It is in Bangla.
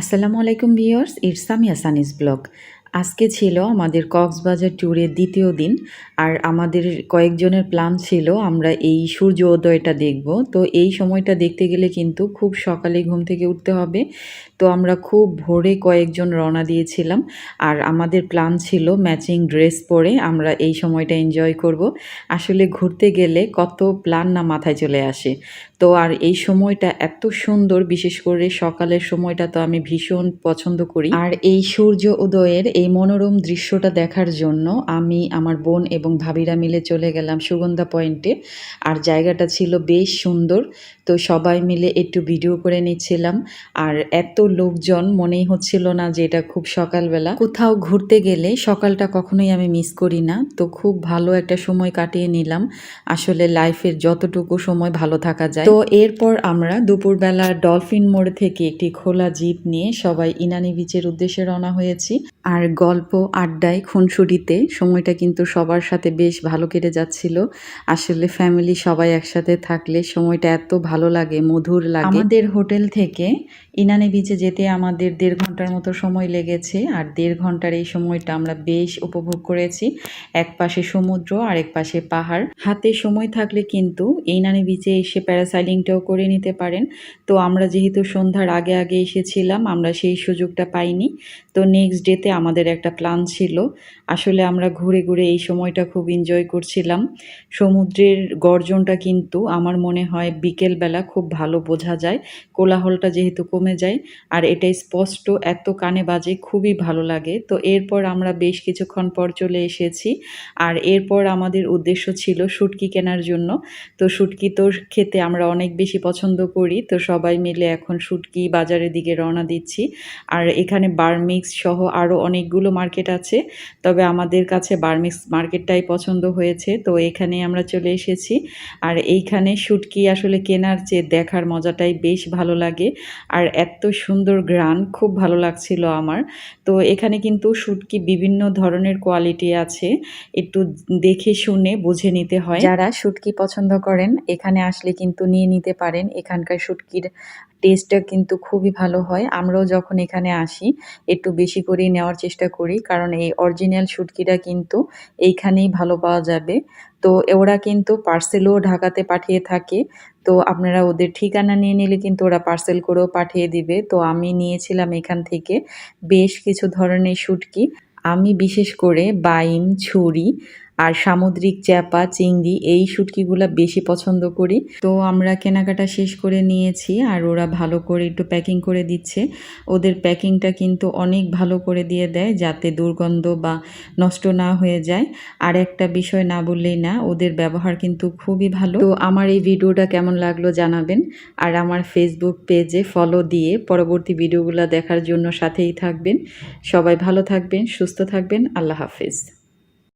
আসসালামু আলাইকুম ভিউয়ার্স, ইটস আমি আসানিস ব্লগ। আজকে ছিল আমাদের কক্সবাজার ট্যুরের দ্বিতীয় দিন, আর আমাদের কয়েকজনের প্ল্যান ছিল আমরা এই সূর্য উদয়টা দেখব। তো এই সময়টা দেখতে গেলে কিন্তু খুব সকালে ঘুম থেকে উঠতে হবে। তো আমরা খুব ভোরে কয়েকজন রওনা দিয়েছিলাম, আর আমাদের প্ল্যান ছিল ম্যাচিং ড্রেস পরে আমরা এই সময়টা এনজয় করব। আসলে ঘুরতে গেলে কত প্ল্যান না মাথায় চলে আসে। তো আর এই সময়টা এত সুন্দর, বিশেষ করে সকালের সময়টা তো আমি ভীষণ পছন্দ করি। আর এই সূর্য উদয়ের এই মনোরম দৃশ্যটা দেখার জন্য আমি আমার বোন এবং ভাবিরা মিলে চলে গেলাম সুগন্ধা পয়েন্টে। আর জায়গাটা ছিল বেশ সুন্দর, তো সবাই মিলে একটু ভিডিও করে নিচ্ছিলাম। আর এত লোকজন, মনেই হচ্ছিল না যে এটা খুব সকালবেলা। কোথাও ঘুরতে গেলে সকালটা কখনোই আমি মিস করি না, তো খুব ভালো একটা সময় কাটিয়ে নিলাম। আসলে লাইফের যতটুকু সময় ভালো থাকা যায় তো এরপর আমরা দুপুরবেলা ডলফিন মোড় থেকে একটি খোলা জিপ নিয়ে সবাই ইনানি বিচের উদ্দেশ্যে রওনা হয়েছি। আর গল্প, আড্ডায়, খুনসুটিতে সময়টা কিন্তু সবার সাথে বেশ ভালো কেটে যাচ্ছিল। আসলে ফ্যামিলি সবাই একসাথে থাকলে সময়টা এত ভালো লাগে, মধুর লাগে। আমাদের হোটেল থেকে ইনানি বিচে যেতে আমাদের দেড় ঘণ্টার মতো সময় লেগেছে। আর দেড় ঘণ্টার এই সময়টা আমরা বেশ উপভোগ করেছি। এক পাশে সমুদ্র আর এক পাশে পাহাড়। হাতে সময় থাকলে কিন্তু ইনানি বিচে এসে প্যারাসাইলিংটাও করে নিতে পারেন। তো আমরা যেহেতু সন্ধ্যার আগে আগে এসেছিলাম, আমরা সেই সুযোগটা পাইনি। তো নেক্সট ডেতে আমাদের একটা প্ল্যান ছিল। আসলে আমরা ঘুরে ঘুরে এই সময়টা খুব এনজয় করছিলাম। সমুদ্রের গর্জনটা কিন্তু আমার মনে হয় বিকেলবেলা খুব ভালো বোঝা যায়। কোলাহলটা যেহেতু কমে যায়, আর এটা স্পষ্ট, এত কানে বাজে, খুবই ভালো লাগে। তো এরপর আমরা বেশ কিছুক্ষণ পর চলে এসেছি। আর এরপর আমাদের উদ্দেশ্য ছিল শুটকি কেনার জন্য। তো শুটকি তো খেতে আমরা অনেক বেশি পছন্দ করি, তো সবাই মিলে এখন শুটকি বাজারের দিকে রওনা দিচ্ছি। আর এখানে বার্মিক্স সহ আরও অনেকগুলো মার্কেট আছে, তবে আমাদের কাছে বার্মিক্স মার্কেটটাই পছন্দ হয়েছে, তো এখানে আমরা চলে এসেছি। আর এইখানে শুটকি আসলে কেনার চেয়ে দেখার মজাটাই বেশ ভালো লাগে, আর এত সুন্দর গ্রান খুব ভালো লাগছিল আমার। তো এখানে কিন্তু শুটকি বিভিন্ন ধরনের কোয়ালিটি আছে, একটু দেখে শুনে বুঝে নিতে হয়। যারা শুটকি পছন্দ করেন, এখানে আসলে কিন্তু নিয়ে নিতে পারেন। এখানকার শুটকির টেস্টটা কিন্তু খুবই ভালো হয়। আমরাও যখন এখানে আসি, একটু বেশি করেই নেওয়ার চেষ্টা করি। কারণ এই অরিজিনাল শুটকিটা কিন্তু এইখানেই ভালো পাওয়া যাবে। তো ওরা কিন্তু পার্সেলও ঢাকাতে পাঠিয়ে থাকে। তো আপনারা ওদের ঠিকানা নিয়ে নিলে কিন্তু ওরা পার্সেল করেও পাঠিয়ে দিবে। তো আমি নিয়েছিলাম এখান থেকে বেশ কিছু ধরনের শুটকি। আমি বিশেষ করে বাইম ছুরি আর সামুদ্রিক চ্যাপা, চিংড়ি এই শুটকিগুলো বেশি পছন্দ করি। তো আমরা কেনাকাটা শেষ করে নিয়েছি আর ওরা ভালো করে একটু প্যাকিং করে দিচ্ছে। ওদের প্যাকিংটা কিন্তু অনেক ভালো করে দিয়ে দেয় যাতে দুর্গন্ধ বা নষ্ট না হয়ে যায়। আর একটা বিষয় না বললেই না, ওদের ব্যবহার কিন্তু খুবই ভালো। তো আমার এই ভিডিওটা কেমন লাগল জানাবেন। আর আমার ফেসবুক পেজে ফলো দিয়ে পরবর্তী ভিডিওগুলো দেখার জন্য সাথেই থাকবেন। সবাই ভালো থাকবেন, সুস্থ থাকবেন। আল্লাহ হাফেজ।